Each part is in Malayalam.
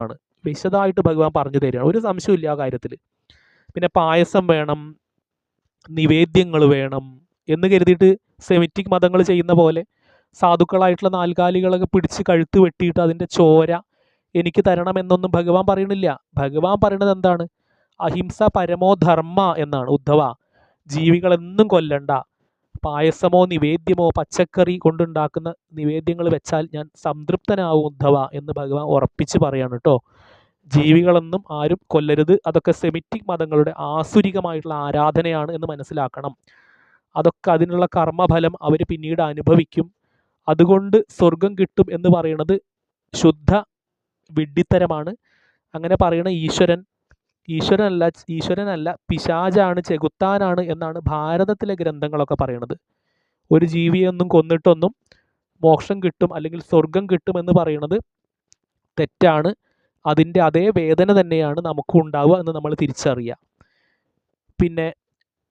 ആണ്. വിശദമായിട്ട് ഭഗവാൻ പറഞ്ഞു തരികയാണ്. ഒരു സംശയമില്ല ആ കാര്യത്തിൽ. പിന്നെ പായസം വേണം നിവേദ്യങ്ങൾ വേണം എന്ന് കരുതിയിട്ട് സെമിറ്റിക് മതങ്ങൾ ചെയ്യുന്ന പോലെ സാധുക്കളായിട്ടുള്ള നാൽക്കാലികളൊക്കെ പിടിച്ച് കഴുത്ത് വെട്ടിയിട്ട് അതിന്റെ ചോര എനിക്ക് തരണം എന്നൊന്നും ഭഗവാൻ പറയണില്ല. ഭഗവാൻ പറയണത് എന്താണ്? അഹിംസ പരമോധർമ്മ എന്നാണ്. ഉദ്ധവ ജീവികളെന്നും കൊല്ലണ്ട. പായസമോ നിവേദ്യമോ പച്ചക്കറി കൊണ്ടുണ്ടാക്കുന്ന നിവേദ്യങ്ങൾ വെച്ചാൽ ഞാൻ സംതൃപ്തനാവും ഉദ്ധവ എന്ന് ഭഗവാൻ ഉറപ്പിച്ച് പറയാണ് കേട്ടോ ജീവികളൊന്നും ആരും കൊല്ലരുത്. അതൊക്കെ സെമിറ്റിക് മതങ്ങളുടെ ആസുരികമായിട്ടുള്ള ആരാധനയാണ് എന്ന് മനസ്സിലാക്കണം. അതൊക്കെ അതിനുള്ള കർമ്മഫലം അവർ പിന്നീട് അനുഭവിക്കും. അതുകൊണ്ട് സ്വർഗം കിട്ടും എന്ന് പറയുന്നത് ശുദ്ധ വിഡ്ഢിത്തരമാണ്. അങ്ങനെ പറയുന്ന ഈശ്വരൻ ഈശ്വരനല്ല ഈശ്വരനല്ല പിശാചാണ് ചെകുത്താനാണ് എന്നാണ് ഭാരതത്തിലെ ഗ്രന്ഥങ്ങളൊക്കെ പറയുന്നത് ഒരു ജീവിയൊന്നും കൊന്നിട്ടൊന്നും മോക്ഷം കിട്ടും അല്ലെങ്കിൽ സ്വർഗം കിട്ടും എന്ന് പറയുന്നത് തെറ്റാണ്. അതിന്റെ അതേ വേദന തന്നെയാണ് നമുക്കും ഉണ്ടാവുക എന്ന് നമ്മൾ തിരിച്ചറിയുക പിന്നെ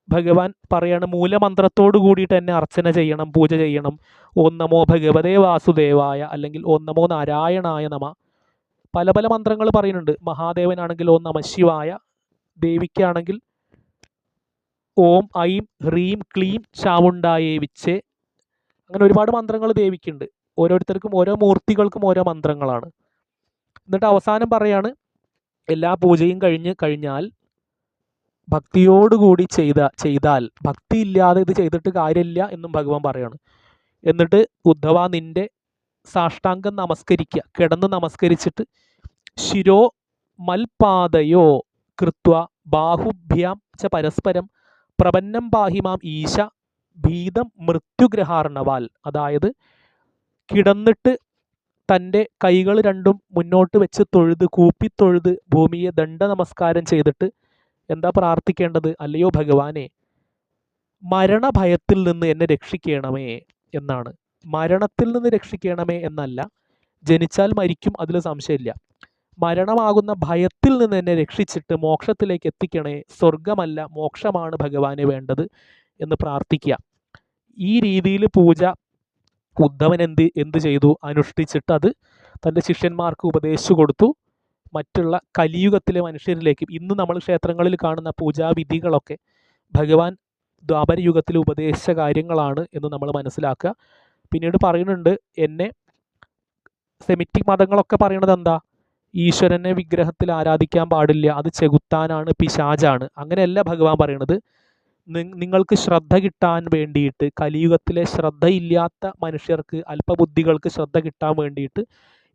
ഭഗവാൻ പറയാണ് മൂലമന്ത്രത്തോട് കൂടിയിട്ട് തന്നെ അർച്ചന ചെയ്യണം പൂജ ചെയ്യണം. ഓം നമോ ഭഗവതേ വാസുദേവായ അല്ലെങ്കിൽ ഓം നമോ നാരായണായ നമ. പല പല മന്ത്രങ്ങൾ പറയുന്നുണ്ട്. മഹാദേവനാണെങ്കിൽ ഓം നമ ശിവായ ദേവിക്കാണെങ്കിൽ ഓം ഐം ഹ്രീം ക്ലീം ചാമുണ്ടായേ വിച്ചേ. അങ്ങനെ ഒരുപാട് മന്ത്രങ്ങൾ ദേവിക്കുണ്ട്. ഓരോരുത്തർക്കും ഓരോ മൂർത്തികൾക്കും ഓരോ മന്ത്രങ്ങളാണ്. എന്നിട്ട് അവസാനം പറയാണ് എല്ലാ പൂജയും കഴിഞ്ഞ് കഴിഞ്ഞാൽ ഭക്തിയോടുകൂടി ചെയ്ത ചെയ്താൽ ഭക്തി ഇല്ലാതെ ഇത് ചെയ്തിട്ട് കാര്യമില്ല എന്നും ഭഗവാൻ പറയാണ്. എന്നിട്ട് ഉദ്ധവ നിന്റെ സാഷ്ടാംഗം നമസ്കരിക്കുക കിടന്ന് നമസ്കരിച്ചിട്ട് ശിരോ മൽപാദയോ കൃത്വ ബാഹുഭ്യാം ച പരസ്പരം പ്രപന്നം പാഹിമാം ഈശ ഭീതം മൃത്യുഗ്രഹാർണവാൽ. അതായത് കിടന്നിട്ട് തന്റെ കൈകൾ രണ്ടും മുന്നോട്ട് വെച്ച് തൊഴുത് കൂപ്പിത്തൊഴുത് ഭൂമിയെ ദണ്ഡ നമസ്കാരം ചെയ്തിട്ട് എന്താ പ്രാർത്ഥിക്കേണ്ടത്? അല്ലയോ ഭഗവാനെ മരണഭയത്തിൽ നിന്ന് എന്നെ രക്ഷിക്കണമേ എന്നാണ്. മരണത്തിൽ നിന്ന് രക്ഷിക്കണമേ എന്നല്ല ജനിച്ചാൽ മരിക്കും അതിൽ സംശയമില്ല. മരണമാകുന്ന ഭയത്തിൽ നിന്ന് എന്നെ രക്ഷിച്ചിട്ട് മോക്ഷത്തിലേക്ക് എത്തിക്കണേ സ്വർഗമല്ല മോക്ഷമാണ് ഭഗവാന് വേണ്ടത് എന്ന് പ്രാർത്ഥിക്കുക. ഈ രീതിയിൽ പൂജ ഉദ്ധവൻ എന്ത് എന്ത് ചെയ്തു? അനുഷ്ഠിച്ചിട്ട് അത് തന്റെ ശിഷ്യന്മാർക്ക് ഉപദേശിച്ചു കൊടുത്തു. മറ്റുള്ള കലിയുഗത്തിലെ മനുഷ്യരിലേക്കും ഇന്ന് നമ്മൾ ക്ഷേത്രങ്ങളിൽ കാണുന്ന പൂജാവിധികളൊക്കെ ഭഗവാൻ ദ്വാപരയുഗത്തിൽ ഉപദേശിച്ച കാര്യങ്ങളാണ് എന്ന് നമ്മൾ മനസ്സിലാക്കുക. പിന്നീട് പറയുന്നുണ്ട് എന്നെ സെമിറ്റിക് മതങ്ങളൊക്കെ പറയണത് എന്താ? ഈശ്വരനെ വിഗ്രഹത്തിൽ ആരാധിക്കാൻ പാടില്ല അത് ചെകുത്താനാണ് പിശാചാണ്. അങ്ങനെയല്ല ഭഗവാൻ പറയണത്. നിങ്ങൾക്ക് ശ്രദ്ധ കിട്ടാൻ വേണ്ടിയിട്ട് കലിയുഗത്തിലെ ശ്രദ്ധയില്ലാത്ത മനുഷ്യർക്ക് അല്പബുദ്ധികൾക്ക് ശ്രദ്ധ കിട്ടാൻ വേണ്ടിയിട്ട്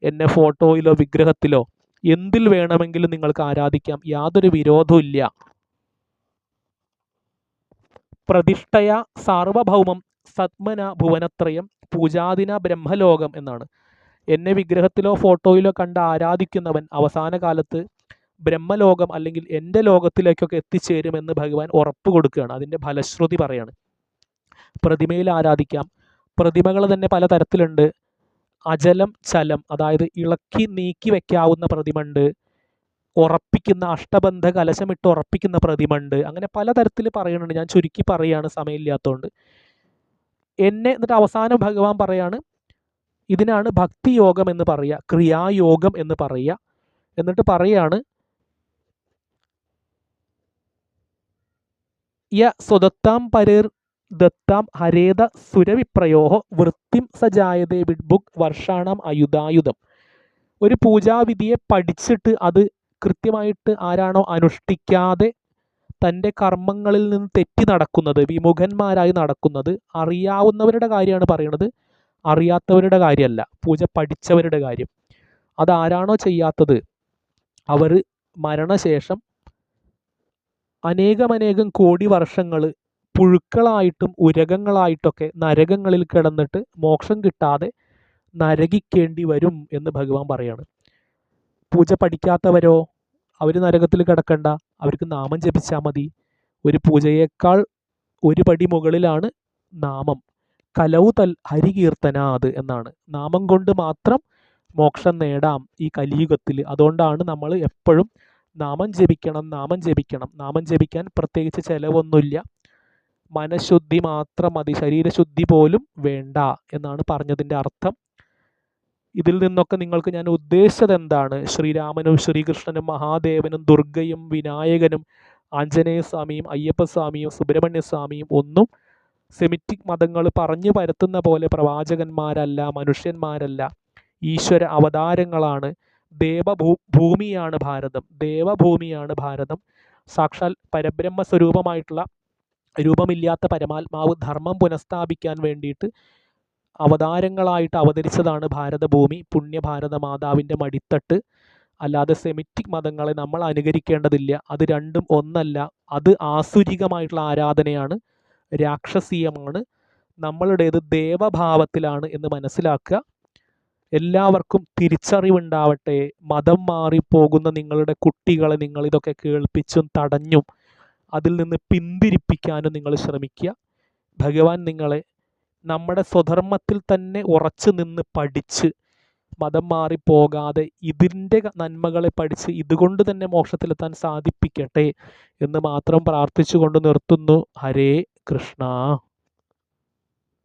എന്നെ ഫോട്ടോയിലോ വിഗ്രഹത്തിലോ എന്തിൽ വേണമെങ്കിലും നിങ്ങൾക്ക് ആരാധിക്കാം. യാതൊരു വിരോധവും ഇല്ല. പ്രതിഷ്ഠയ സാർവഭൗമം സത്മന ഭുവനത്രയം പൂജാദിന ബ്രഹ്മലോകം എന്നാണ്. എന്നെ വിഗ്രഹത്തിലോ ഫോട്ടോയിലോ കണ്ട് ആരാധിക്കുന്നവൻ അവസാന കാലത്ത് ബ്രഹ്മലോകം അല്ലെങ്കിൽ എന്റെ ലോകത്തിലേക്കൊക്കെ എത്തിച്ചേരുമെന്ന് ഭഗവാൻ ഉറപ്പ് കൊടുക്കുകയാണ്. അതിന്റെ ഫലശ്രുതി പറയാണ്. പ്രതിമയിൽ ആരാധിക്കാം. പ്രതിമകൾ തന്നെ പല തരത്തിലുണ്ട്. അജലം ചലം അതായത് ഇളക്കി നീക്കി വെക്കാവുന്ന പ്രതിമണ്ട്. ഉറപ്പിക്കുന്ന അഷ്ടബന്ധ കലശമിട്ട് ഉറപ്പിക്കുന്ന പ്രതിമണ്ട്. അങ്ങനെ പലതരത്തിൽ പറയുന്നുണ്ട്. ഞാൻ ചുരുക്കി പറയുകയാണ് സമയമില്ലാത്തതുകൊണ്ട് എന്നെ എന്നിട്ട് അവസാനം ഭഗവാൻ പറയാണ് ഇതിനാണ് ഭക്തി യോഗം എന്ന് പറയുക ക്രിയായോഗം എന്ന് പറയുക. എന്നിട്ട് പറയാണ് യ സ്വദത്താം പരേർ ദത്താം ഹരേത സുരവിപ്രയോഹോ വൃത്തിം സജായതേ വിഡ്ബുക് വർഷാണം അയുധായുധം ഒരു പൂജാവിധിയെ പഠിച്ചിട്ട് അത് കൃത്യമായിട്ട് ആരാണോ അനുഷ്ഠിക്കാതെ തന്റെ കർമ്മങ്ങളിൽ നിന്ന് തെറ്റി നടക്കുന്നത് വിമുഖന്മാരായി നടക്കുന്നത് അറിയാവുന്നവരുടെ കാര്യമാണ് പറയണത്. അറിയാത്തവരുടെ കാര്യമല്ല പൂജ പഠിച്ചവരുടെ കാര്യം. അതാരാണോ ചെയ്യാത്തത് അവർ മരണശേഷം അനേകമനേകം കോടി വർഷങ്ങൾ പുഴുക്കളായിട്ടും ഉരകങ്ങളായിട്ടൊക്കെ നരകങ്ങളിൽ കിടന്നിട്ട് മോക്ഷം കിട്ടാതെ നരകിക്കേണ്ടി വരും എന്ന് ഭഗവാൻ പറയാണ്. പൂജ പഠിക്കാത്തവരോ? അവർ നരകത്തിൽ കിടക്കണ്ട. അവർക്ക് നാമം ജപിച്ചാൽ മതി. ഒരു പൂജയേക്കാൾ ഒരു പടി മുകളിലാണ് നാമം. കലൗ തൽ ഹരികീർത്തനാത് എന്നാണ്. നാമം കൊണ്ട് മാത്രം മോക്ഷം നേടാം ഈ കലിയുഗത്തിൽ. അതുകൊണ്ടാണ് നമ്മൾ എപ്പോഴും നാമം ജപിക്കണം നാമം ജപിക്കണം. നാമം ജപിക്കാൻ പ്രത്യേകിച്ച് ചിലവൊന്നുമില്ല. മനഃശുദ്ധി മാത്രം മതി. ശരീരശുദ്ധി പോലും വേണ്ട എന്നാണ് പറഞ്ഞതിന്റെ അർത്ഥം. ഇതിൽ നിന്നൊക്കെ നിങ്ങൾക്ക് ഞാൻ ഉദ്ദേശിച്ചത് എന്താണ്? ശ്രീരാമനും ശ്രീകൃഷ്ണനും മഹാദേവനും ദുർഗയും വിനായകനും ആഞ്ജനേയ സ്വാമിയും അയ്യപ്പസ്വാമിയും സുബ്രഹ്മണ്യസ്വാമിയും ഒന്നും സെമിറ്റിക് മതങ്ങൾ പറഞ്ഞു പരത്തുന്ന പോലെ പ്രവാചകന്മാരല്ല മനുഷ്യന്മാരല്ല. ഈശ്വര അവതാരങ്ങളാണ്. ദേവഭൂ ഭൂമിയാണ് ഭാരതം. ദേവഭൂമിയാണ് ഭാരതം. സാക്ഷാൽ പരബ്രഹ്മ സ്വരൂപമായിട്ടുള്ള രൂപമില്ലാത്ത പരമാത്മാവ് ധർമ്മം പുനഃസ്ഥാപിക്കാൻ വേണ്ടിയിട്ട് അവതാരങ്ങളായിട്ട് അവതരിച്ചതാണ് ഭാരതഭൂമി. പുണ്യഭാരത മാതാവിന്റെ മടിത്തട്ട്. അല്ലാതെ സെമിറ്റിക് മതങ്ങളെ നമ്മൾ അനുകരിക്കേണ്ടതില്ല. അത് രണ്ടും ഒന്നല്ല. അത് ആസുരികമായിട്ടുള്ള ആരാധനയാണ്. രാക്ഷസീയമാണ്. നമ്മളുടേത് ദേവഭാവത്തിലാണ് എന്ന് മനസ്സിലാക്കുക. എല്ലാവർക്കും തിരിച്ചറിവുണ്ടാവട്ടെ. മതം മാറിപ്പോകുന്ന നിങ്ങളുടെ കുട്ടികളെ നിങ്ങൾ ഇതൊക്കെ കേൾപ്പിച്ചും തടഞ്ഞും അതിൽ നിന്ന് പിന്തിരിപ്പിക്കാനും നിങ്ങൾ ശ്രമിക്കുക. ഭഗവാൻ നിങ്ങളെ നമ്മുടെ സ്വധർമ്മത്തിൽ തന്നെ ഉറച്ചു നിന്ന് പഠിച്ച് മതം മാറിപ്പോകാതെ ഇതിന്റെ നന്മകളെ പഠിച്ച് ഇതുകൊണ്ട് തന്നെ മോക്ഷത്തിലെത്താൻ സാധിപ്പിക്കട്ടെ എന്ന് മാത്രം പ്രാർത്ഥിച്ചുകൊണ്ട് നിർത്തുന്നു. ഹരേ कृष्णा